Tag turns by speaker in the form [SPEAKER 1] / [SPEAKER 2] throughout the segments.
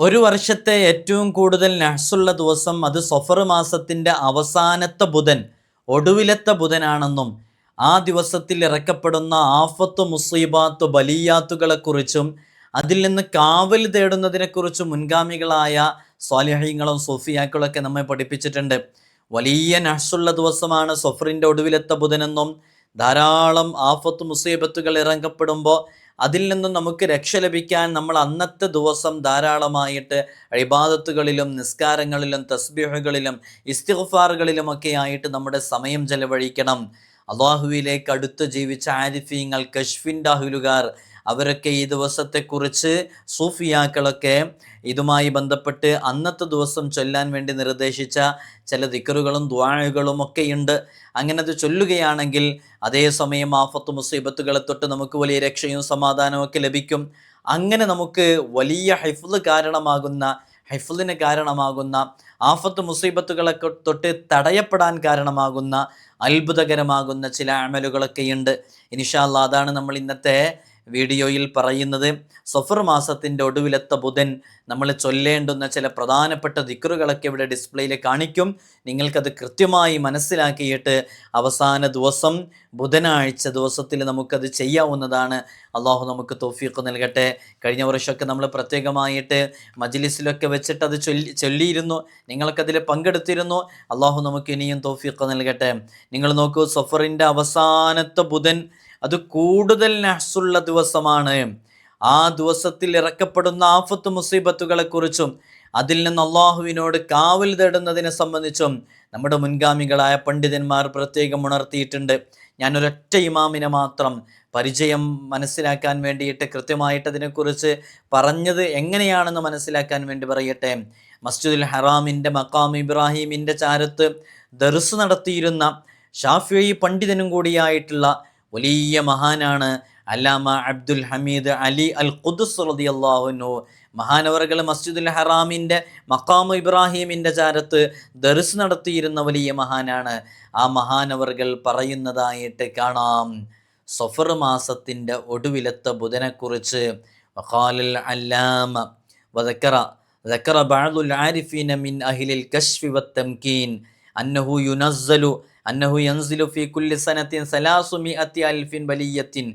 [SPEAKER 1] ഒരു വർഷത്തെ ഏറ്റവും കൂടുതൽ നഹ്സുള്ള ദിവസം അത് സഫർ മാസത്തിന്റെ അവസാനത്തെ ബുധൻ ഒടുവിലത്തെ ബുധനാണെന്നും ആ ദിവസത്തിൽ ഇറക്കപ്പെടുന്ന ആഫത്ത് മുസീബാത്ത് ബലിയാത്തുകളെക്കുറിച്ചും അതിൽ നിന്ന് കാവൽ തേടുന്നതിനെക്കുറിച്ചും മുൻഗാമികളായ സ്വാലിഹ്യങ്ങളും സൂഫിയാക്കളൊക്കെ നമ്മെ പഠിപ്പിച്ചിട്ടുണ്ട്. വലിയ നഹ്സുള്ള ദിവസമാണ് സഫറിന്റെ ഒടുവിലത്തെ ബുധനെന്നും ധാരാളം ആഫത്ത് മുസീബത്തുകൾ ഇറങ്ങപ്പെടുമ്പോൾ അതിൽ നിന്നും നമുക്ക് രക്ഷ ലഭിക്കാൻ നമ്മൾ അന്നത്തെ ദിവസം ധാരാളമായിട്ട് ഇബാദത്തുകളിലും നിസ്കാരങ്ങളിലും തസ്ബീഹുകളിലും ഇസ്തിഗ്ഫാറുകളിലുമൊക്കെ ആയിട്ട് നമ്മുടെ സമയം ചെലവഴിക്കണം. അള്ളാഹുവിലേക്ക് അടുത്ത് ജീവിച്ച ആരിഫീങ്ങൾ കഷ്ഫിന്റെ അഹുലുകാർ അവരൊക്കെ ഈ ദിവസത്തെക്കുറിച്ച് സൂഫിയാക്കളൊക്കെ ഇതുമായി ബന്ധപ്പെട്ട് അന്നത്തെ ദിവസം ചൊല്ലാൻ വേണ്ടി നിർദ്ദേശിച്ച ചില ദിക്കറുകളും ദ്വാഴകളും ഒക്കെ ഉണ്ട് അങ്ങനെ അത് ചൊല്ലുകയാണെങ്കിൽ അതേസമയം ആഫത്ത് മുസീബത്തുകളെ തൊട്ട് നമുക്ക് വലിയ രക്ഷയും സമാധാനവും ഒക്കെ ലഭിക്കും. അങ്ങനെ നമുക്ക് വലിയ ഹൈഫുദ് കാരണമാകുന്ന ഹൈഫുദിന് കാരണമാകുന്ന ആഫത്ത് മുസീബത്തുകളെ തൊട്ട് തടയപ്പെടാൻ കാരണമാകുന്ന അത്ഭുതകരമാകുന്ന ചില അമലുകളൊക്കെയുണ്ട്. ഇനിഷാല്ല അതാണ് നമ്മൾ ഇന്നത്തെ വീഡിയോയിൽ പറയുന്നത് സഫർ മാസത്തിന്റെ ഒടുവിലത്തെ ബുധൻ നമ്മൾ ചൊല്ലേണ്ടുന്ന ചില പ്രധാനപ്പെട്ട ദിക്കറുകളൊക്കെ ഇവിടെ ഡിസ്പ്ലേയിൽ കാണിക്കും. നിങ്ങൾക്കത് കൃത്യമായി മനസ്സിലാക്കിയിട്ട് അവസാന ദിവസം ബുധനാഴ്ച ദിവസത്തിൽ നമുക്കത് ചെയ്യാവുന്നതാണ്. അള്ളാഹു നമുക്ക് തോഫീക്ക് നൽകട്ടെ. കഴിഞ്ഞ വർഷമൊക്കെ നമ്മൾ പ്രത്യേകമായിട്ട് മജ്ലിസിലൊക്കെ വെച്ചിട്ട് അത് ചൊല്ലി ചൊല്ലിയിരുന്നു. നിങ്ങൾക്കതിൽ പങ്കെടുത്തിരുന്നു. അള്ളാഹു നമുക്ക് ഇനിയും തോഫീക്ക് നൽകട്ടെ. നിങ്ങൾ നോക്കൂ സഫറിന്റെ അവസാനത്തെ ബുധൻ അത് കൂടുതൽ നഹ്സുള്ള ദിവസമാണ്. ആ ദിവസത്തിൽ ഇറക്കപ്പെടുന്ന ആഫത്ത് മുസീബത്തുകളെക്കുറിച്ചും അതിൽ നിന്ന് അള്ളാഹുവിനോട് കാവൽ തേടുന്നതിനെ സംബന്ധിച്ചും നമ്മുടെ മുൻഗാമികളായ പണ്ഡിതന്മാർ പ്രത്യേകം ഉണർത്തിയിട്ടുണ്ട്. ഞാൻ ഒരൊറ്റ ഇമാമിനെ മാത്രം പരിചയം മനസ്സിലാക്കാൻ വേണ്ടിയിട്ട് കൃത്യമായിട്ട് അതിനെക്കുറിച്ച് പറഞ്ഞത് എങ്ങനെയാണെന്ന് മനസ്സിലാക്കാൻ വേണ്ടി പറയട്ടെ. മസ്ജിദുൽ ഹറാമിന്റെ മക്കാം ഇബ്രാഹിമിന്റെ ചാരത്ത് ദർസ് നടത്തിയിരുന്ന ഷാഫി പണ്ഡിതനും കൂടിയായിട്ടുള്ള വലിയ മഹാനാണ് അല്ലാമ അബ്ദുൽ ഹമീദ് അലി അൽ ഖുദുസ് റളിയല്ലാഹുനു മഹാനവറുകൾ മസ്ജിദുൽ ഹറാമിൻ്റെ മക്കാമു ഇബ്രാഹിമിൻ്റെ ചാരത്ത് ദർസ് നടത്തിയിരുന്ന വലിയ മഹാനാണ് ആ മഹാനവറുകൾ പറയുന്നതായിട്ട് കാണാം സഫർ മാസത്തിൻ്റെ ഒടുവിലത്തെ ബുധനെക്കുറിച്ച് വഖാലൽ അല്ലാമ വദക്കറ ذكر بعض العارفين من أهل الكشف والتمكين أنه ينزل അന്നഹു യൻസിലു ഫി കുല്ലി സനത്തിൻ സലാസുമി അത്തി അൽഫിൻ ബലിയത്തിൻ.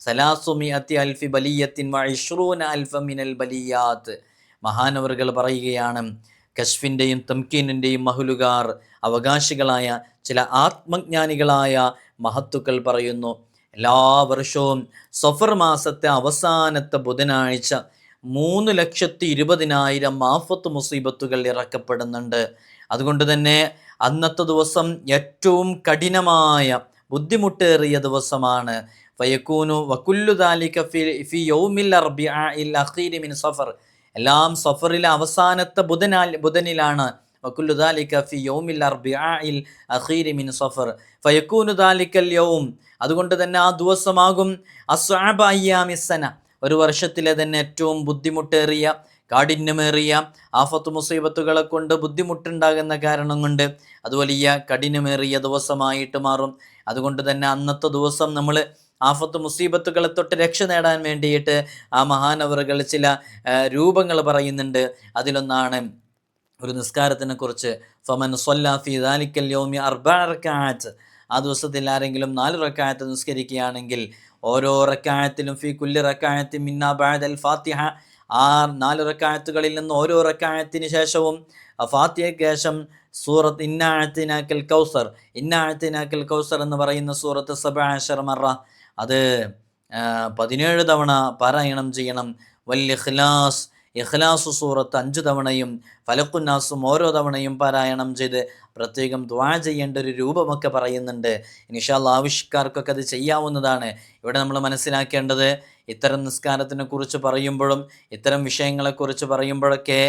[SPEAKER 1] സലാസുമി അത്തി അൽഫി ബലിയത്തിൻ വഇഷ്റൂന അൽഫ മിനൽ ബലിയാത്ത്. മഹാനവർകൾ പറയുകയാണ് കശ്ഫിന്റെയും തംകീനിന്റെയും മഹുലുകാർ അവകാശികളായ ചില ആത്മജ്ഞാനികളായ മഹത്തുക്കൾ പറയുന്നു എല്ലാ വർഷവും സഫർ മാസത്തെ അവസാനത്തെ ബുധനാഴ്ച മൂന്ന് ലക്ഷത്തി ഇരുപതിനായിരം ആഫത്ത് മുസീബത്തുകൾ ഇറക്കപ്പെടുന്നുണ്ട്. അതുകൊണ്ട് തന്നെ അന്നത്തെ ദിവസം ഏറ്റവും കഠിനമായ ബുദ്ധിമുട്ടേറിയ ദിവസമാണ്. ഫയക്കൂനു വക്കുല്ലുദാലിക ഫി യൗമിൽ അർബിഇൽ അഖീരി മിൻ സഫർ. എല്ലാം സഫറിലെ അവസാനത്തെ ബുധനാൽ ബുധനിലാണ്. വക്കുല്ലുദാലിക ഫി യൗമിൽ അർബിഇൽ അഖീരി മിൻ സഫർ. ഫയക്കൂനു ദാലിക്കൽ യൗം. അതുകൊണ്ട് തന്നെ ആ ദിവസമാകും അസ്വാബ അയ്യാമിസന ഒരു വർഷത്തിലെ തന്നെ ഏറ്റവും ബുദ്ധിമുട്ടേറിയ കാഠിന്യമേറിയ ആഫത്ത് മുസീബത്തുകളെ കൊണ്ട് ബുദ്ധിമുട്ടുണ്ടാകുന്ന കാരണം കൊണ്ട് അത് വലിയ കഠിനമേറിയ ദിവസമായിട്ട് മാറും. അതുകൊണ്ട് തന്നെ അന്നത്തെ ദിവസം നമ്മൾ ആഫത്ത് മുസീബത്തുകളെ തൊട്ട് രക്ഷ നേടാൻ വേണ്ടിയിട്ട് ആ മഹാനവറുകൾ ചില രൂപങ്ങൾ പറയുന്നുണ്ട്. അതിലൊന്നാണ് ഒരു നിസ്കാരത്തിനെ കുറിച്ച്. ഫമൻ സൊല്ലാഫി ദാലിക്കൽ യോമി അർബാറക്കാറ്റ് ആ ദിവസത്തിൽ ആരെങ്കിലും നാല് റക്കായത്ത് നിസ്കരിക്കുകയാണെങ്കിൽ ഓരോ റക്കായത്തിലും ഫി കുല്ലി റക്കായത്തി മിന്നാബാദ് അൽ ഫാത്തിഹ ആ നാല് റക്കായത്തുകളിൽ നിന്ന് ഓരോ റക്കായത്തിന് ശേഷവും ഫാത്തിയയ്ക്ക് ശേഷം സൂറത്ത് ഇന്നാഴത്തിനാക്കൽ കൗസർ ഇന്നാഴത്തിനാക്കൽ കൗസർ എന്ന് പറയുന്ന സൂറത്ത് സബാഷർ മറ. അത് പതിനേഴ് തവണ പാരായണം ചെയ്യണം. വല്യ ഖിലാസ് ഇഖ്ലാസ് സൂറത്ത് അഞ്ച് തവണയും ഫലക്കുന്നാസും ഓരോ തവണയും പാരായണം ചെയ്ത് പ്രത്യേകം ദ്വാ ചെയ്യേണ്ട ഒരു രൂപമൊക്കെ പറയുന്നുണ്ട്. ഇനിഷാല്ല ആവശ്യക്കാർക്കൊക്കെ അത് ചെയ്യാവുന്നതാണ്. ഇവിടെ നമ്മൾ മനസ്സിലാക്കേണ്ടത് ഇത്തരം നിസ്കാരത്തിനെ കുറിച്ച് പറയുമ്പോഴും ഇത്തരം വിഷയങ്ങളെക്കുറിച്ച് പറയുമ്പോഴൊക്കെ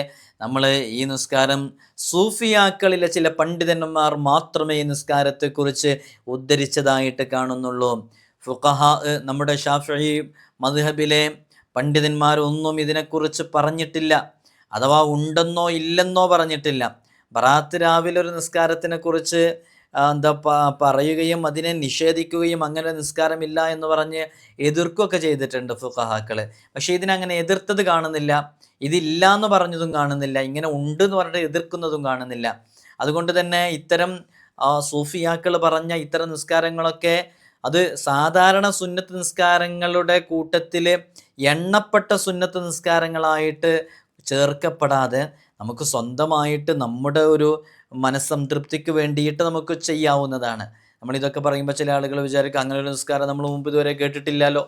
[SPEAKER 1] നമ്മൾ ഈ നിസ്കാരം സൂഫിയാക്കളിലെ ചില പണ്ഡിതന്മാർ മാത്രമേ ഈ നിസ്കാരത്തെക്കുറിച്ച് ഉദ്ധരിച്ചതായിട്ട് കാണുന്നുള്ളൂ. ഫുഖഹ നമ്മുടെ ഷാഫി മദ്ഹബിലെ പണ്ഡിതന്മാരൊന്നും ഇതിനെക്കുറിച്ച് പറഞ്ഞിട്ടില്ല. അഥവാ ഉണ്ടെന്നോ ഇല്ലെന്നോ പറഞ്ഞിട്ടില്ല. ബറാത്ത് രാവിലെ ഒരു നിസ്കാരത്തിനെ കുറിച്ച് എന്താ പറയുകയും അതിനെ നിഷേധിക്കുകയും അങ്ങനെ നിസ്കാരമില്ല എന്ന് പറഞ്ഞ് എതിർക്കുകയൊക്കെ ചെയ്തിട്ടുണ്ട് ഫുഖഹാക്കൾ പക്ഷേ ഇതിനങ്ങനെ എതിർത്തത് കാണുന്നില്ല. ഇതില്ല എന്ന് പറഞ്ഞതും കാണുന്നില്ല. ഇങ്ങനെ ഉണ്ട് എന്ന് പറഞ്ഞിട്ട് എതിർക്കുന്നതും കാണുന്നില്ല. അതുകൊണ്ട് തന്നെ ഇത്തരം സൂഫിയാക്കൾ പറഞ്ഞ ഇത്തരം നിസ്കാരങ്ങളൊക്കെ അത് സാധാരണ സുന്നത്ത് നിസ്കാരങ്ങളുടെ കൂട്ടത്തിൽ എണ്ണപ്പെട്ട സുന്നത്ത് നിസ്കാരങ്ങളായിട്ട് ചേർക്കപ്പെടാതെ നമുക്ക് സ്വന്തമായിട്ട് നമ്മുടെ ഒരു മനസ്സംതൃപ്തിക്ക് വേണ്ടിയിട്ട് നമുക്ക് ചെയ്യാവുന്നതാണ്. നമ്മളിതൊക്കെ പറയുമ്പോൾ ചില ആളുകൾ വിചാരിക്കും അങ്ങനെ ഒരു നിസ്കാരം നമ്മൾ മുമ്പ് ഇതുവരെ കേട്ടിട്ടില്ലല്ലോ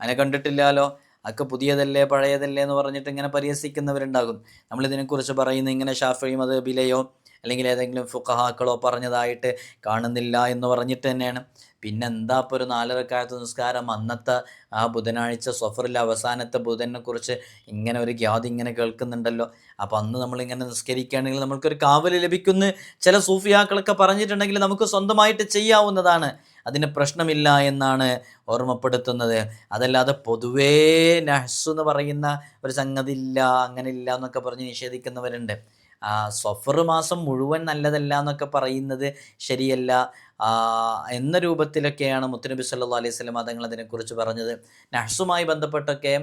[SPEAKER 1] അങ്ങനെ കണ്ടിട്ടില്ലല്ലോ അതൊക്കെ പുതിയതല്ലേ പഴയതല്ലേ എന്ന് പറഞ്ഞിട്ട് ഇങ്ങനെ പരിഹസിക്കുന്നവരുണ്ടാകും. നമ്മളിതിനെക്കുറിച്ച് പറയുന്ന ഇങ്ങനെ ഷാഫി മതബിലെയോ അല്ലെങ്കിൽ ഏതെങ്കിലും ഫുഖഹാക്കളോ പറഞ്ഞതായിട്ട് കാണുന്നില്ല എന്ന് പറഞ്ഞിട്ട് തന്നെയാണ്. പിന്നെ എന്താ ഇപ്പോൾ ഒരു നാലരക്കാലത്ത് നിസ്കാരം? അന്നത്തെ ആ ബുധനാഴ്ച സഫറിലെ അവസാനത്തെ ബുധനെ കുറിച്ച് ഇങ്ങനെ ഒരു ഖ്യാതി ഇങ്ങനെ കേൾക്കുന്നുണ്ടല്ലോ. അപ്പോൾ അന്ന് നമ്മളിങ്ങനെ നിസ്കരിക്കുകയാണെങ്കിൽ നമുക്കൊരു കാവൽ ലഭിക്കുന്ന. ചില സൂഫിയാക്കളൊക്കെ പറഞ്ഞിട്ടുണ്ടെങ്കിൽ നമുക്ക് സ്വന്തമായിട്ട് ചെയ്യാവുന്നതാണ്. അതിന് പ്രശ്നമില്ല എന്നാണ് ഓർമ്മപ്പെടുത്തുന്നത്. അതല്ലാതെ പൊതുവേ നഹ്സ് എന്ന് പറയുന്ന ഒരു സംഗതി ഇല്ല അങ്ങനെ ഇല്ല എന്നൊക്കെ പറഞ്ഞ് നിഷേധിക്കുന്നവരുണ്ട്. സഫർ മാസം മുഴുവൻ നല്ലതല്ല എന്നൊക്കെ പറയുന്നത് ശരിയല്ല. എന്ന രൂപത്തിലൊക്കെയാണ് മുത്തനബി സല്ലു അലൈഹി സ്വലം തങ്ങൾ അതിനെക്കുറിച്ച് പറഞ്ഞത്. നഹ്സുമായി ബന്ധപ്പെട്ടൊക്കെ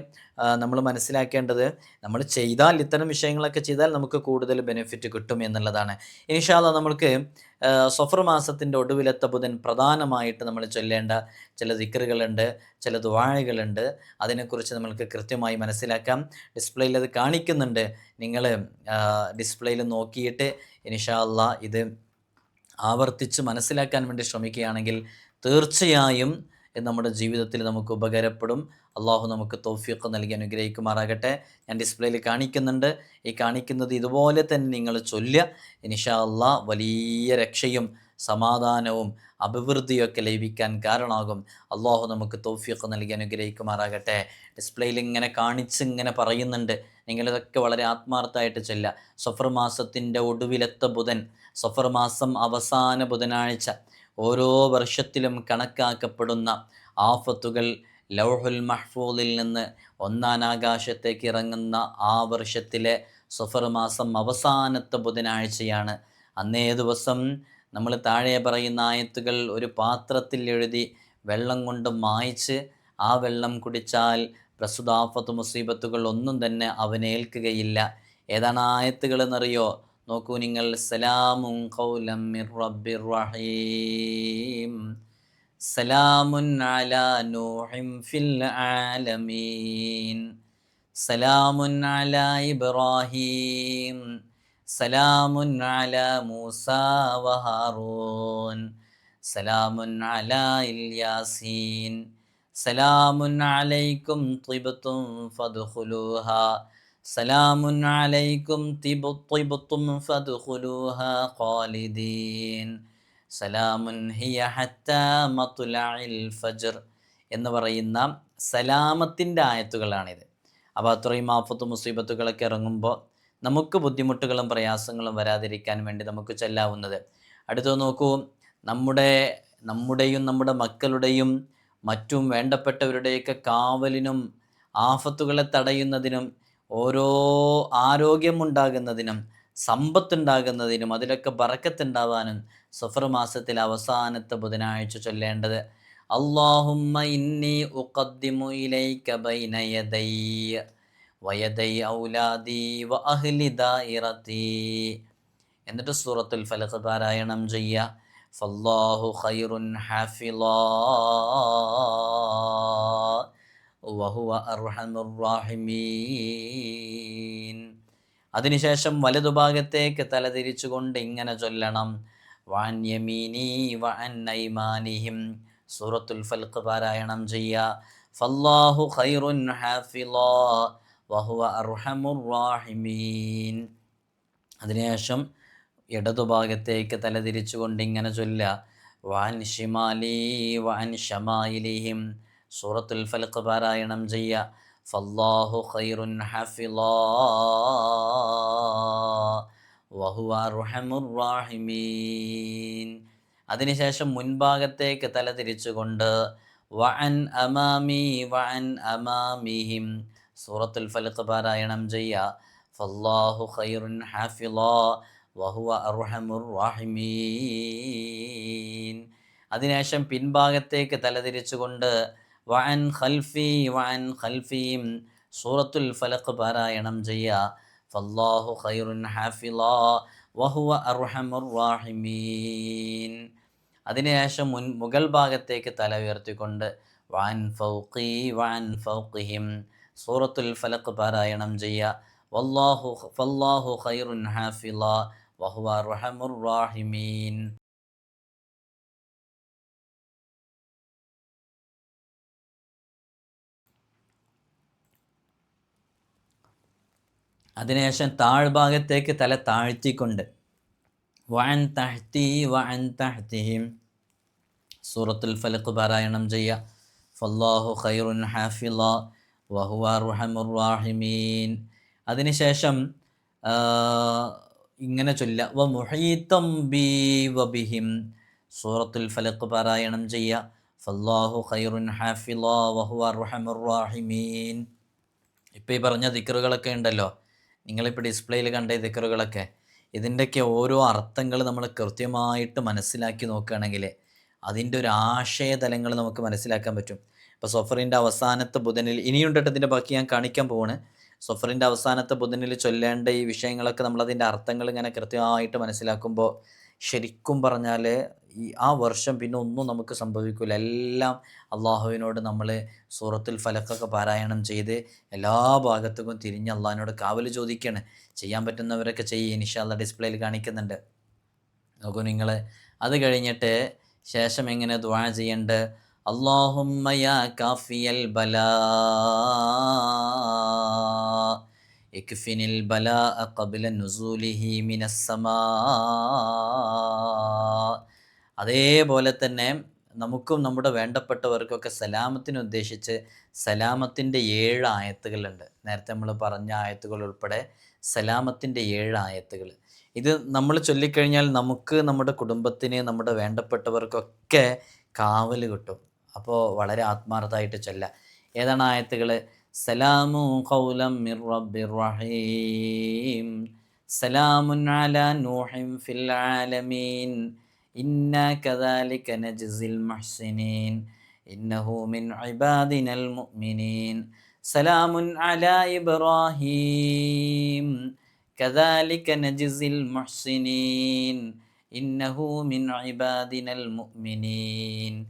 [SPEAKER 1] നമ്മൾ മനസ്സിലാക്കേണ്ടത് നമ്മൾ ചെയ്താൽ ഇത്തരം വിഷയങ്ങളൊക്കെ ചെയ്താൽ നമുക്ക് കൂടുതൽ ബെനിഫിറ്റ് കിട്ടും എന്നുള്ളതാണ്. ഇൻഷാല്ല നമ്മൾക്ക് സഫർ മാസത്തിന്റെ ഒടുവിലത്തെ ബുധൻ പ്രധാനമായിട്ട് നമ്മൾ ചൊല്ലേണ്ട ചില ദിക്കറുകളുണ്ട് ചില ദ്വാഴകളുണ്ട് അതിനെക്കുറിച്ച് നമ്മൾക്ക് കൃത്യമായി മനസ്സിലാക്കാം. ഡിസ്പ്ലേയിൽ അത് കാണിക്കുന്നുണ്ട്. നിങ്ങൾ ഡിസ്പ്ലേയിൽ നോക്കിയിട്ട് ഇനിഷാല്ല ഇത് ആവർത്തിച്ച് മനസ്സിലാക്കാൻ വേണ്ടി ശ്രമിക്കുകയാണെങ്കിൽ തീർച്ചയായും നമ്മുടെ ജീവിതത്തിൽ നമുക്ക് ഉപകാരപ്പെടും. അള്ളാഹു നമുക്ക് തോഫിയൊക്കെ നൽകി അനുഗ്രഹിക്കുമാറാകട്ടെ. ഞാൻ ഡിസ്പ്ലേയിൽ കാണിക്കുന്നുണ്ട്. ഈ കാണിക്കുന്നത് ഇതുപോലെ തന്നെ നിങ്ങൾ ചൊല്ലുക. ഇനിഷാ അള്ളാ വലിയ രക്ഷയും സമാധാനവും അഭിവൃദ്ധിയൊക്കെ ലഭിക്കാൻ കാരണമാകും. അള്ളാഹു നമുക്ക് തോഫിയൊക്കെ നൽകി അനുഗ്രഹിക്കുമാറാകട്ടെ. ഡിസ്പ്ലേയിൽ ഇങ്ങനെ കാണിച്ച് ഇങ്ങനെ പറയുന്നുണ്ട്. നിങ്ങളിതൊക്കെ വളരെ ആത്മാർത്ഥമായിട്ട് ചെല്ലുക. സഫർ മാസത്തിന്റെ ഒടുവിലത്തെ ബുധൻ സഫർ മാസം അവസാന ബുധനാഴ്ച ഓരോ വർഷത്തിലും കണക്കാക്കപ്പെടുന്ന ആഫത്തുകൾ ലൗഹുൽ മഹ്ഫൂലിൽ നിന്ന് ഒന്നാം ആകാശത്തേക്ക് ഇറങ്ങുന്ന ആ വർഷത്തിലെ സഫർ മാസം അവസാനത്തെ ബുധനാഴ്ചയാണ്. അന്നേ ദിവസം നമ്മൾ താഴെ പറയുന്ന ആയത്തുകൾ ഒരു പാത്രത്തിൽ എഴുതി വെള്ളം കൊണ്ട് മായ്ച്ച് ആ വെള്ളം കുടിച്ചാൽ പ്രസ്തുതാഫത്ത് മുസീബത്തുകൾ ഒന്നും തന്നെ അവനേൽക്കുകയില്ല. ഏതാണ് ആയത്തുകൾ എന്നറിയോ? നോക്കൂ നിങ്ങൾ സലാമുൻ ഖൗലം മിർ റബ്ബിർ റഹീം. സലാമുൻ അലാ നൂഹിം ഫിൽ ആലമീൻ. സലാമുൻ അലാ ഇബ്രാഹീം. സലാമുൻ അലാ മൂസ വഹാറൂൻ. സലാമുൻ അലാ ഇൽയാസീൻ സലാമുൻ അലൈക്കും തിബ്തും ഫദ്ഖുലൂഹ. സലാമുൻ അലൈക്കും തിബ് തിബ്തും ഫദ്ഖുലൂഹ ഖാലിദീൻ. സലാമുൻ ഹിയ ഹത്താ മത്ലഇൽ ഫജ്ർ എന്ന് പറയുന്ന സലാമത്തിന്റെ ആയത്തുകളാണിത്. അപ്പോൾ അത്രയും ആഫത്ത് മുസീബത്തുകളൊക്കെ ഇറങ്ങുമ്പോൾ നമുക്ക് ബുദ്ധിമുട്ടുകളും പ്രയാസങ്ങളും വരാതിരിക്കാൻ വേണ്ടി നമുക്ക് ചെല്ലാവുന്നത്. അടുത്ത നോക്കൂ നമ്മുടെ നമ്മുടെയും നമ്മുടെ മക്കളുടെയും മറ്റും വേണ്ടപ്പെട്ടവരുടെയൊക്കെ കാവലിനും ആഫത്തുകളെ തടയുന്നതിനും ഓരോ ആരോഗ്യമുണ്ടാകുന്നതിനും സമ്പത്തുണ്ടാകുന്നതിനും അതിലൊക്കെ ബറക്കത്തുണ്ടാവാനും സഫർ മാസത്തിൽ അവസാനത്തെ ബുധനാഴ്ച ചൊല്ലേണ്ടത് ഇന്നി ഉഖദ്ദിമു ഇലൈക ബൈന വ അഹ്ലി ദായിറത്തി എന്നിട്ട് സൂറത്തുൽ ഫലഖ് പാരായണം ചെയ്യുക ഫല്ലാഹു ഖൈറുൻ ഹാഫിളാ വഹുവ അർഹമുറാഹിമീൻ. അതിനുശേഷം വലതുഭാഗത്തേക്ക് തലതിരിച്ചുകൊണ്ട് ഇങ്ങനെ ചൊല്ലണം. വാൻ യമീനി വഅൻ ഐമാനിഹിം. സൂറത്തുൽ ഫൽഖ് പാരായണം ചെയ്യുക ഫല്ലാഹു ഖൈറുൻ ഹാഫിളാ വഹുവ അർഹമുർ റാഹിമീൻ അതിനുശേഷം ഇടതുഭാഗത്തേക്ക് തലതിരിച്ചുകൊണ്ട് ഇങ്ങനെ ചൊല്ലുക. വാൻ ഷിമാലി വാൻ ഷമായിലിഹിം സൂറത്തുൽ ഫലഖ് പാരായണം ചെയ്യുക ഫല്ലാഹു ഖൈറുൻ ഹഫിളാ. വഹുവ അർഹമുർ റാഹിമീൻ. അതിനുശേഷം മുൻഭാഗത്തേക്ക് തല തിരിച്ചുകൊണ്ട് വഅൻ അമാമി വഅൻ അമാമിഹിം സൂറത്തുൽ ഫലഖ് പാരായണം ചെയ്യുക ഫല്ലാഹു ഖൈറുൻ ഹാഫിളാ. വഹുവ അർഹമുർ റാഹിമീൻ. അതിനുശേഷം പിൻഭാഗത്തേക്ക് തലതിരിച്ചുകൊണ്ട് വഅൻ ഖൽഫി വഅൻ ഖൽഫിയും സൂറത്തുൽ ഫലഖ് പാരായണം ചെയ്യുക ഫല്ലാഹു ഖൈറുൻ ഹാഫിള വഹുവ അർഹമുർ റാഹിമീൻ. അതിനുശേഷം മുൻ മുകൾ ഭാഗത്തേക്ക് തല ഉയർത്തിക്കൊണ്ട് വാൻ ഫൗഖി വാൻ ഫൗഖിഹിം. സൂറത്തുൽ ഫലഖ് പാരായണം ചെയ്യുക വല്ലാഹു ഫല്ലാഹു ഖൈറുൻ ഹാഫിള വഹുവ അർഹമുർ റാഹിമീൻ. അതിനുശേഷം താഴ്ഭാഗത്തേക്ക് തല താഴ്ത്തിക്കൊണ്ട് വഅൻ തഹ്തി വൻ തഹ്തിഹിം സൂറത്തുൽ ഫലക്ക് പാരായണം ചെയ്യുക. ഫല്ലാഹു ഖൈറുൻ ഹാഫില വഹുവ അതിനുശേഷം ഇങ്ങനെ ചൊല്ല വ മുഹീത്തം ബി വബിഹിം സൂറത്തുൽ ഫലക്ക് പാരായണം ചെയ്യുക. ഫല്ലാഹു ഖൈറുൻ ഹാഫില വഹുവ അർഹമുർ റാഹിമീൻ ഇപ്പോൾ ഈ പറഞ്ഞ ദിക്കറുകളൊക്കെ ഉണ്ടല്ലോ. നിങ്ങളിപ്പോൾ ഡിസ്പ്ലേയിൽ കണ്ട ദിക്കറുകളൊക്കെ ഇതിന്റെയൊക്കെ ഓരോ അർത്ഥങ്ങൾ നമ്മൾ കൃത്യമായിട്ട് മനസ്സിലാക്കി നോക്കുകയാണെങ്കിൽ അതിന്റെ ഒരു ആശയതലങ്ങൾ നമുക്ക് മനസ്സിലാക്കാൻ പറ്റും. ഇപ്പോൾ സൊഫറിന്റെ അവസാനത്തെ ബുധനിൽ ഇനിയുണ്ട് കേട്ടോ ഇതിന്റെ ബാക്കി ഞാൻ കാണിക്കാൻ പോവാണ്. സൊഫറിന്റെ അവസാനത്തെ ബുധനിൽ ചൊല്ലേണ്ട ഈ വിഷയങ്ങളൊക്കെ നമ്മളതിന്റെ അർത്ഥങ്ങൾ ഇങ്ങനെ കൃത്യമായിട്ട് മനസ്സിലാക്കുമ്പോൾ ശരിക്കും പറഞ്ഞാൽ ഈ ആ വർഷം പിന്നെ ഒന്നും നമുക്ക് സംഭവിക്കില്ല എല്ലാം അള്ളാഹുവിനോട് നമ്മൾ സൂറത്തുൽ ഫലക്കൊക്കെ പാരായണം ചെയ്ത് എല്ലാ ഭാഗത്തേക്കും തിരിഞ്ഞ് അള്ളാഹിനോട് കാവൽ ചോദിക്കുകയാണ് ചെയ്യാൻ പറ്റുന്നവരൊക്കെ ചെയ്യുക ഇൻഷാല്ല ഡിസ്പ്ലേയിൽ കാണിക്കുന്നുണ്ട്. നോക്കൂ നിങ്ങൾ അത് കഴിഞ്ഞിട്ട് ശേഷം എങ്ങനെ ദ്വാ ചെയ്യേണ്ടത് ബലാ ഖബ്ല നുസൂലിഹി മിനസ്സമാ. അതേപോലെ തന്നെ നമുക്കും നമ്മുടെ വേണ്ടപ്പെട്ടവർക്കൊക്കെ സലാമത്തിന് ഉദ്ദേശിച്ച് സലാമത്തിന്റെ ഏഴ് ആയത്തുകളുണ്ട്. നേരത്തെ നമ്മൾ പറഞ്ഞ ആയത്തുകൾ ഉൾപ്പെടെ സലാമത്തിന്റെ ഏഴ് ആയത്തുകൾ. ഇത് നമ്മൾ ചൊല്ലിക്കഴിഞ്ഞാൽ നമുക്ക് നമ്മുടെ കുടുംബത്തിന് നമ്മുടെ വേണ്ടപ്പെട്ടവർക്കൊക്കെ കാവൽ കിട്ടും. അപ്പോൾ വളരെ ആത്മാർത്ഥമായിട്ട് ചൊല്ല. ഏതാണ് ആയത്തുകൾ? സലാമു ഖൗലം മിർ റബ്ബിർ റഹീം. സലാമുൻ അലാ നൂഹിം ഫിൽ ആലമീൻ. إنا كذلك نجزي المحسنين. إنه من عبادنا المؤمنين. سلام على إبراهيم. كذلك نجزي المحسنين. إنه من عبادنا المؤمنين.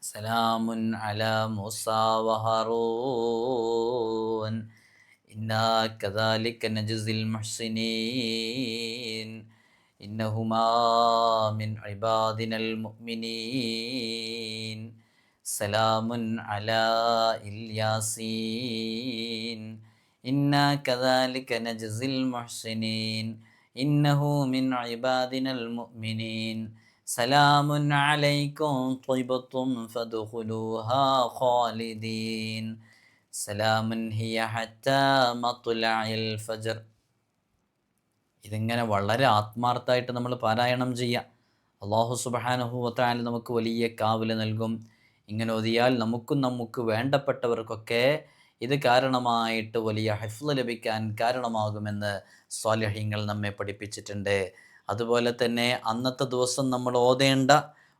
[SPEAKER 1] سلام على موسى وهارون. إنا كذلك نجزي المحسنين. إنهما من عبادنا المؤمنين. سلام على إلياسين. إنا كذلك نجزي المحسنين. إنه من عبادنا المؤمنين. سلام عليكم طيبتم فادخلوها خالدين. سلام هي حتى مطلع الفجر. ഇതിങ്ങനെ വളരെ ആത്മാർത്ഥമായിട്ട് നമ്മൾ പാരായണം ചെയ്യുക അള്ളാഹു സുബാനുഭവത്തായാലും നമുക്ക് വലിയ കാവൽ നൽകും. ഇങ്ങനെ ഒതിയാൽ നമുക്കും നമുക്ക് വേണ്ടപ്പെട്ടവർക്കൊക്കെ ഇത് കാരണമായിട്ട് വലിയ ഹൈഫ്ല ലഭിക്കാൻ കാരണമാകുമെന്ന് സ്വാലഹ്യങ്ങൾ നമ്മെ പഠിപ്പിച്ചിട്ടുണ്ട്. അതുപോലെ തന്നെ അന്നത്തെ ദിവസം നമ്മൾ ഓതേണ്ട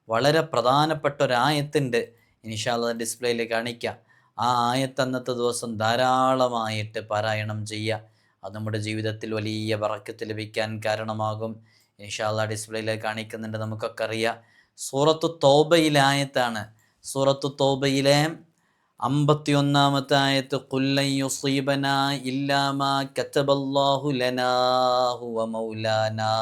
[SPEAKER 1] വളരെ പ്രധാനപ്പെട്ട ഒരായത്തുണ്ട് ഇനിഷാല്ല ഡിസ്പ്ലേയിൽ കാണിക്കാം. ആ ആയത്ത് അന്നത്തെ ദിവസം ധാരാളമായിട്ട് പാരായണം ചെയ്യുക അത് നമ്മുടെ ജീവിതത്തിൽ വലിയ വറക്കത്ത് ലഭിക്കാൻ കാരണമാകും. ഇൻഷാല്ല ഡിസ്പ്ലേയിൽ കാണിക്കുന്നുണ്ട്. നമുക്കൊക്കെ അറിയാം. സൂറത്തു തോബയിലായത്താണ് സൂറത്തു തോബയിലെ ആയത്ത് കതബല്ലാഹു ലനാ ഹുവ മൗലാനാ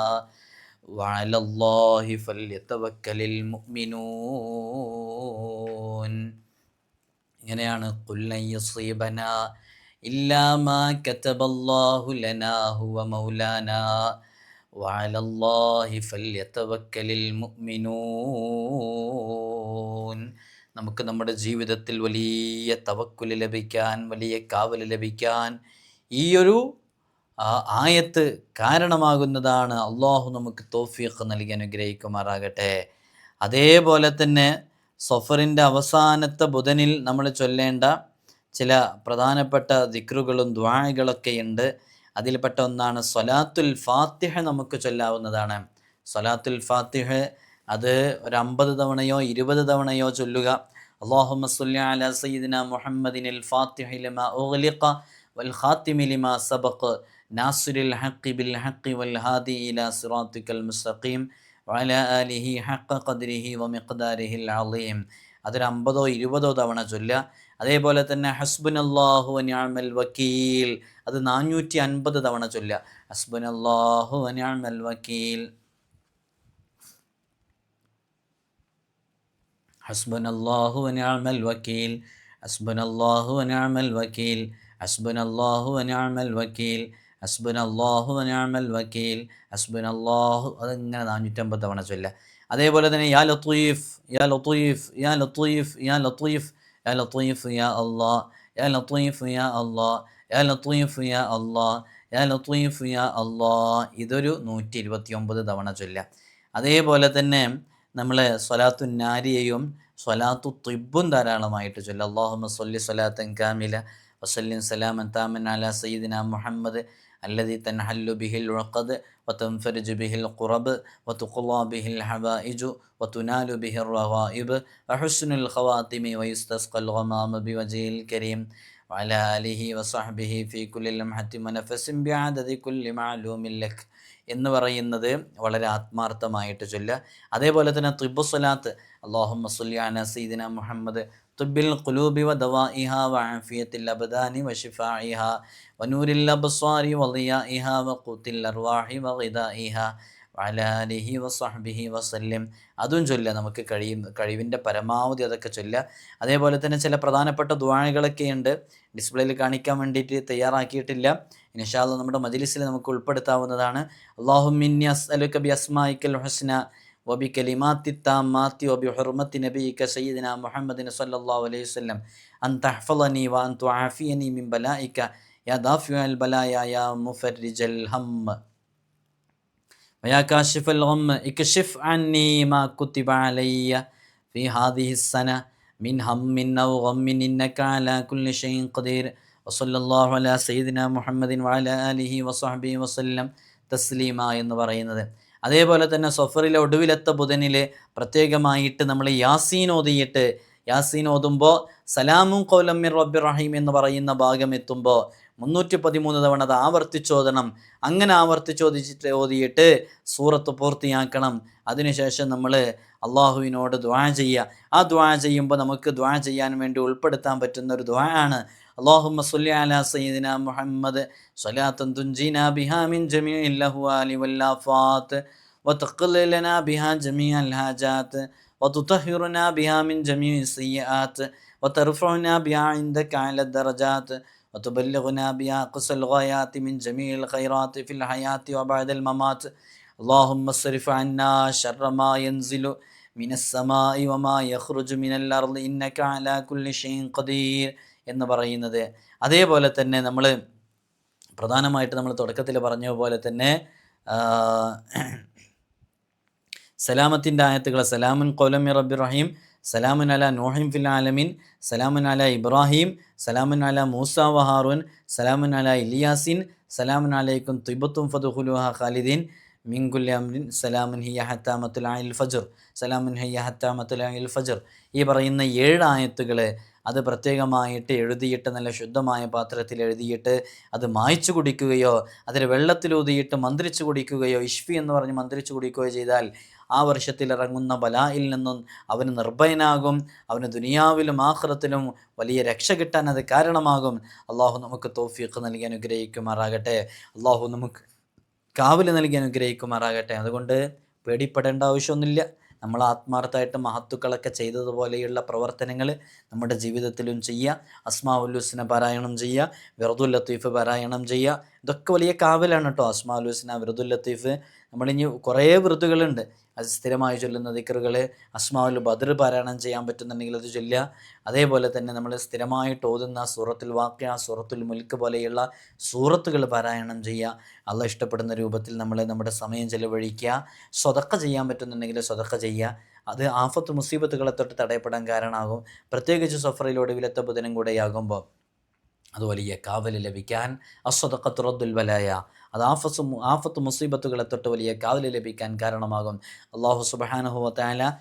[SPEAKER 1] ഇങ്ങനെയാണ് കുല്ലൻ كتب الله കതബല്ലാഹു هو مولانا. മൗലാനാ الله فليتوكل മുഅ്മിനൂൻ നമുക്ക് നമ്മുടെ ജീവിതത്തിൽ വലിയ തവക്കുൽ ലഭിക്കാൻ വലിയ കാവൽ ലഭിക്കാൻ ഈ ഒരു ആയത്ത് കാരണമാകുന്നതാണ് അള്ളാഹു നമുക്ക് തോഫീഖ് നൽകി അനുഗ്രഹിക്കുമാറാകട്ടെ. അതേപോലെ തന്നെ സഫറിന്റെ അവസാനത്തെ ബുധനിൽ നമ്മൾ ചൊല്ലേണ്ട ചില പ്രധാനപ്പെട്ട ദിക്റുകളും ദ്വാഴകളൊക്കെ ഉണ്ട്. അതിൽപ്പെട്ട ഒന്നാണ് സ്വലാത്തുൽ ഫാത്തിഹ നമുക്ക് ചൊല്ലാവുന്നതാണ്. സ്വലാത്തുൽ ഫാത്തിഹ അത് ഒരു അമ്പത് തവണയോ ഇരുപത് തവണയോ ചൊല്ലുക. അള്ളാഹുമ്മ സല്ലി അലാ സയ്യിദിന മുഹമ്മദിനിൽ ഫാത്തിഹി ലിമാ ഉഗ്ലിഖ വൽ ഖാത്തിമി ലിമാ സബഖ് നാസിറിൽ ഹഖി ബിൽ ഹഖി വൽ ഹാദി ഇലാ സിറാത്തിക്കൽ മുസ്തഖീം. വഅലാ അലിഹി ഹക്ക ഖദ്രിഹി വമിഖ്ദാരിഹിൽ അലീം അതൊരു അമ്പതോ ഇരുപതോ തവണ ചൊല്ലുക. അതേപോലെ തന്നെ ഹസ്ബുൻ അള്ളാഹു അനിയാമൽ വക്കീൽ. അത് നാനൂറ്റി അൻപത് തവണ ചൊല്ലുക. ഹസ്ബുൻ അള്ളാഹു അനിയാമൽ വക്കീൽ. ഹസ്ബുൻ അള്ളാഹു അനിയാമൽ വക്കീൽ. ഹസ്ബുൻ അള്ളാഹു അനിയാമൽ വക്കീൽ. ഹസ്ബുൻ അള്ളാഹു അനിയാമൽ വക്കീൽ. ഹസ്ബൻ അള്ളാഹു അനാമൽ വക്കീൽ. ഹസ്ബുൻ അള്ളാഹു അതിങ്ങനെ നാനൂറ്റമ്പത് തവണ ചൊല്ല. അതേപോലെ തന്നെ യാ ലത്തീഫ് യാ ലത്തീഫ് യാ ലത്തീഫ് യാ ലത്തീഫ് യാ ലത്തീഫ് യാ അള്ളാ യാ ലത്തീഫ് യാ അള്ളാ യാ ലത്തീഫ് യാ അള്ളാ യാ ലത്തീഫ് യാ അള്ളാ ഇതൊരു നൂറ്റി ഇരുപത്തി ഒമ്പത് തവണ ചൊല്ല. അതേപോലെ തന്നെ നമ്മൾ സ്വലാത്തു നാരിയയും സ്വലാത്തു തിബും ധാരാളമായിട്ട് ചൊല്ല. അള്ളാഹു സൊല്ലി സ്വലാത്തൻ കാമില വസല്ലിം സലാമൻ താമൻ അല സയ്യിദിന മുഹമ്മദ് الذي تنحل به العقد وتنفرج به القرب وتقضى به الحوائج وتنال به الرغائب وحسن الخواتم ويستسقى الغمام بوجهه الكريم. وعلى آله وصحبه في كل لمحة ونفس بعدد كل معلوم لك. എന്ന് പറയുന്നത് വളരെ ആത്മാർത്ഥമായിട്ട് ചൊല്ലുക. അതേപോലെ തന്നെ തിബു സ്വലാത്ത് അള്ളാഹുമ്മ സുല്യാന സീദിന മുഹമ്മദ് തുബിൽ ഖുലൂബി വ ദവാഇഹ വ ആഫിയത്തിൽ അബദാനി വ ഷിഫാഇഹ വനൂരിൽ നൂരിൽ അബ്സ്വാരി ളിയാഇഹ വ ഖുത്തിൽ അർവാഹി വ ഗിദാഇഹ വലാലിഹി വസ്ഹബിഹി വസല്ലിം. അതും ചൊല്ല നമുക്ക് കഴിയും കഴിവിന്റെ പരമാവധി അതൊക്കെ ചൊല്ല അതേപോലെ തന്നെ ചില പ്രധാനപ്പെട്ട ദ്വാഴകളൊക്കെ ഉണ്ട്. ഡിസ്പ്ലേയിൽ കാണിക്കാൻ വേണ്ടിയിട്ട് തയ്യാറാക്കിയിട്ടില്ല. ഇൻഷാല്ല നമ്മുടെ മജിലിസിൽ നമുക്ക് ഉൾപ്പെടുത്താവുന്നതാണ്. അള്ളാഹു മിന്നി അസ്അലുക ബി അസ്മായിക്കൽ ഹുസ്ന വബി കലിമാത്തി താമാത്തി വബി ഹുർമത്തി നബിയിക സയ്യിദിന മുഹമ്മദിൻ സല്ലല്ലാഹു അലൈഹി വസല്ലം. അൻ തഹ്ഫളനി വ അൻ തുആഫിയനി മിൻ ബലായിക യാ ദാഫിയൽ ബലായ യാ മുഫരിജൽ ഹമ്മ അന്നി മാ മിൻ ഹമ്മിൻ ഔ ഖദീർ അലാ മുഹമ്മദിൻ ആലിഹി വസഹ്ബിഹി വസല്ലം തസ്ലീമ എന്ന് പറയുന്നത്. അതേപോലെ തന്നെ സഫറിലെ ഒടുവിലത്തെ ബുധനിൽ പ്രത്യേകമായിട്ട് നമ്മൾ യാസീൻ ഓതിയിട്ട് യാസീൻ ഓതുമ്പോൾ സലാമും കോലമ്മിർ റബ്ബിറഹീം എന്ന് പറയുന്ന ഭാഗം എത്തുമ്പോൾ മുന്നൂറ്റി പതിമൂന്ന് തവണ അത് ആവർത്തിച്ചോദണം അങ്ങനെ ആവർത്തിച്ചോദിച്ചിട്ട് ഓതിയിട്ട് സൂറത്ത് പൂർത്തിയാക്കണം അതിനുശേഷം നമ്മൾ അള്ളാഹുവിനോട് ദ്വാ ചെയ്യുക ആ ദ്വാ ചെയ്യുമ്പോൾ നമുക്ക് ദ്വാ ചെയ്യാൻ വേണ്ടി ഉൾപ്പെടുത്താൻ പറ്റുന്ന ഒരു ദ്വാ ആണ് اللهم صل على سيدنا محمد صلاة تنجينا بها من جميع الأهوال والآفات وتقل لنا بها جميع الحاجات وتطهرنا بها من جميع السيئات وترفعنا بها عندك على الدرجات وتبلغنا بها أقصى الغايات من جميع الخيرات في الحياة وبعد الممات اللهم اصرف عنا شر ما ينزل من السماء وما يخرج من الأرض إنك على كل شيء قدير എന്ന് പറയുന്നത് അതേപോലെ തന്നെ നമ്മൾ പ്രധാനമായിട്ട് നമ്മൾ തുടക്കത്തിൽ പറഞ്ഞ പോലെ തന്നെ ആ, സലാമത്തിൻ്റെ ആയത്തുകൾ സലാമുൻ കൊലമി റബ്ബി റഹീം സലാമുൻ അല നൂഹിം ഫിൽ ആലമീൻ സലാമുൻ അല ഇബ്രാഹിം സലാമുൻ അല മൂസ വഹാറുൻ സലാമുൻ അല ഇലിയാസിൻ സലാമുൻ അലൈക്കും തുബത്തും ഫതുഹുലുഹ ഖാലിദീൻ. മിങ്കുൽ അംരിൻ സലാമുൻ ഹിയ ഹത്താമത്തുൽ അൽ ഫജർ സലാമുൻ ഹിയ ഹത്താമത്തുൽ അൽ ഫജർ. ഈ പറയുന്ന ഏഴ് ആയത്തുകൾ അത് പ്രത്യേകമായിട്ട് എഴുതിയിട്ട് നല്ല ശുദ്ധമായ പാത്രത്തിൽ എഴുതിയിട്ട് അത് മായ്ച്ചു കുടിക്കുകയോ അതിൽ വെള്ളത്തിലൂതിയിട്ട് മന്ത്രിച്ചു കുടിക്കുകയോ ഇഷ്ഫി എന്ന് പറഞ്ഞ് മന്ത്രിച്ചു കുടിക്കുകയോ ചെയ്താൽ ആ വർഷത്തിൽ ഇറങ്ങുന്ന ബലായിൽ നിന്നും അവന് നിർഭയനാകും അവന് ദുനിയാവിലും ആഖിറത്തിലും വലിയ രക്ഷ കിട്ടാൻ അത് കാരണമാകും. അള്ളാഹു നമുക്ക് തോഫിയൊക്കെ നൽകി അനുഗ്രഹിക്കുമാറാകട്ടെ. അള്ളാഹു നമുക്ക് കാവൽ നൽകി അനുഗ്രഹിക്കുമാറാകട്ടെ. അതുകൊണ്ട് പേടിപ്പെടേണ്ട ആവശ്യമൊന്നുമില്ല. നമ്മൾ ആത്മാർത്ഥമായിട്ട് മഹത്വക്കളൊക്കെ ചെയ്തതുപോലെയുള്ള പ്രവർത്തനങ്ങൾ നമ്മുടെ ജീവിതത്തിലും ചെയ്യുക. ഹുസ്ന പാരായണം ചെയ്യുക. വെറുതുൽ ലത്തീഫ് പാരായണം ചെയ്യുക. ഇതൊക്കെ വലിയ കാവലാണ് കേട്ടോ അസ്മാ ഉല്ലുസിന വൃതുൽ ലത്തീഫ്. നമ്മളിനി കുറേ വൃതുകളുണ്ട് അത് സ്ഥിരമായി ചൊല്ലുന്ന ദിക്കറുകൾ അസ്മാവുൽ ബദർ പാരായണം ചെയ്യാൻ പറ്റുന്നുണ്ടെങ്കിൽ അത് ചൊല്ലുക. അതേപോലെ തന്നെ നമ്മൾ സ്ഥിരമായിട്ട് ഓതുന്ന സൂറത്തുൽ വാക്യ സൂറത്തുൽ മുൽക്ക് പോലെയുള്ള സൂറത്തുകൾ പാരായണം ചെയ്യുക. അള്ള ഇഷ്ടപ്പെടുന്ന രൂപത്തിൽ നമ്മൾ നമ്മുടെ സമയം ചെലവഴിക്കുക. സ്വതക്ക ചെയ്യാൻ പറ്റുന്നുണ്ടെങ്കിൽ സ്വതക്ക ചെയ്യുക. അത് ആഫത്ത് മുസീബത്തുകളെ തൊട്ട് തടയപ്പെടാൻ കാരണമാകും. പ്രത്യേകിച്ച് സഫറയിലൂടെ വിലത്തെ ബുധനം കൂടെയാകുമ്പോൾ. അത് വലിയ കാവൽ ലഭിക്കാൻ. അസ്വതക്കത്തുറദ്ദുൽ വലായ അത് ആഫസ് ആഫത്ത് മുസീബത്തുകളെ തൊട്ട് വലിയ കാവൽ ലഭിക്കാൻ കാരണമാകും. അള്ളാഹു സുബാനുഹുവത്തായ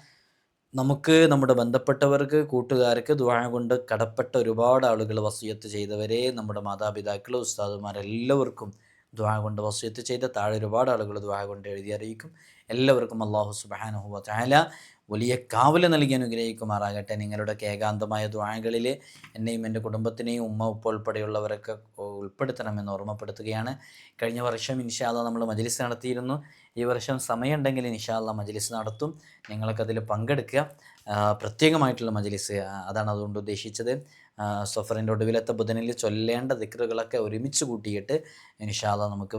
[SPEAKER 1] നമുക്ക് നമ്മുടെ ബന്ധപ്പെട്ടവർക്ക് കൂട്ടുകാർക്ക് ദുവാഴ കൊണ്ട് കടപ്പെട്ട ഒരുപാട് ആളുകൾ വസിയത്ത് ചെയ്തവരെ നമ്മുടെ മാതാപിതാക്കൾ ഉസ്താദുമാരെല്ലാവർക്കും ദുആ കൊണ്ട് വസിയത്ത് ചെയ്ത താഴെ ഒരുപാട് ആളുകൾ ദുആ കൊണ്ട് എഴുതി അറിയിക്കും. എല്ലാവർക്കും അള്ളാഹു സുബഹാനഹുവ ചാല വലിയ കാവൽ നൽകി അനുഗ്രഹിക്കുമാറാകട്ടെ. നിങ്ങളുടെ ഏകാന്തമായ ദ്വാഴകളിൽ എന്നെയും എന്റെ കുടുംബത്തിനെയും ഉമ്മ ഉപ്പ ഉൾപ്പെടെയുള്ളവരൊക്കെ ഉൾപ്പെടുത്തണമെന്ന് ഓർമ്മപ്പെടുത്തുകയാണ്. കഴിഞ്ഞ വർഷം ഇൻഷാല്ല നമ്മൾ മജ്ലിസ് നടത്തിയിരുന്നു. ഈ വർഷം സമയമുണ്ടെങ്കിൽ ഇൻഷാല്ല മജ്ലിസ് നടത്തും. നിങ്ങൾക്കതിൽ പങ്കെടുക്കുക. പ്രത്യേകമായിട്ടുള്ള മജ്ലിസ് അതാണ് അതുകൊണ്ട് ഉദ്ദേശിച്ചത്. സഫറിന്റെ ഒടുവിലത്തെ ബുധനിൽ ചൊല്ലേണ്ട ദിക്റുകളൊക്കെ ഒരുമിച്ച് കൂട്ടിയിട്ട് ഇൻഷാല്ല നമുക്ക്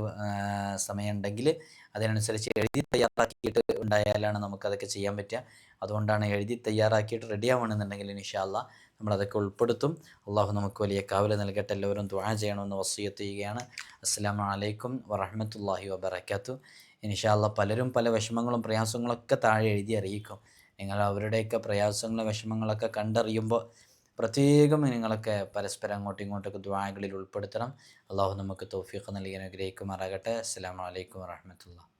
[SPEAKER 1] സമയമുണ്ടെങ്കിൽ അതിനനുസരിച്ച് എഴുതി തയ്യാറാക്കിയിട്ട് ഉണ്ടായാലാണ് നമുക്കതൊക്കെ ചെയ്യാൻ പറ്റുക. അതുകൊണ്ടാണ് എഴുതി തയ്യാറാക്കിയിട്ട് റെഡി ആവണമെന്നുണ്ടെങ്കിൽ ഇൻഷാല്ല നമ്മളതൊക്കെ ഉൾപ്പെടുത്തും. അള്ളാഹു നമുക്ക് വലിയ കാവൽ നൽകട്ടെ. എല്ലാവരും ദുആ ചെയ്യണമെന്ന് വസീയത്ത് ചെയ്യുകയാണ്. അസ്സാം വലൈക്കും വറഹമത്തല്ലാഹി വബർക്കാത്തു ഇൻഷാല്ല പലരും പല വിഷമങ്ങളും പ്രയാസങ്ങളൊക്കെ താഴെ എഴുതി അറിയിക്കും. നിങ്ങൾ അവരുടെയൊക്കെ പ്രയാസങ്ങളും വിഷമങ്ങളൊക്കെ കണ്ടറിയുമ്പോൾ പ്രത്യേകം നിങ്ങളൊക്കെ പരസ്പരം അങ്ങോട്ടും ഇങ്ങോട്ടൊക്കെ ദ്വാകളിൽ ഉൾപ്പെടുത്തണം. അള്ളാഹു നമുക്ക് തൗഫീഖ് നൽകി അനുഗ്രഹിക്കുമാറാകട്ടെ. അസ്സാം വലൈക്കും വറഹമത്തുള്ള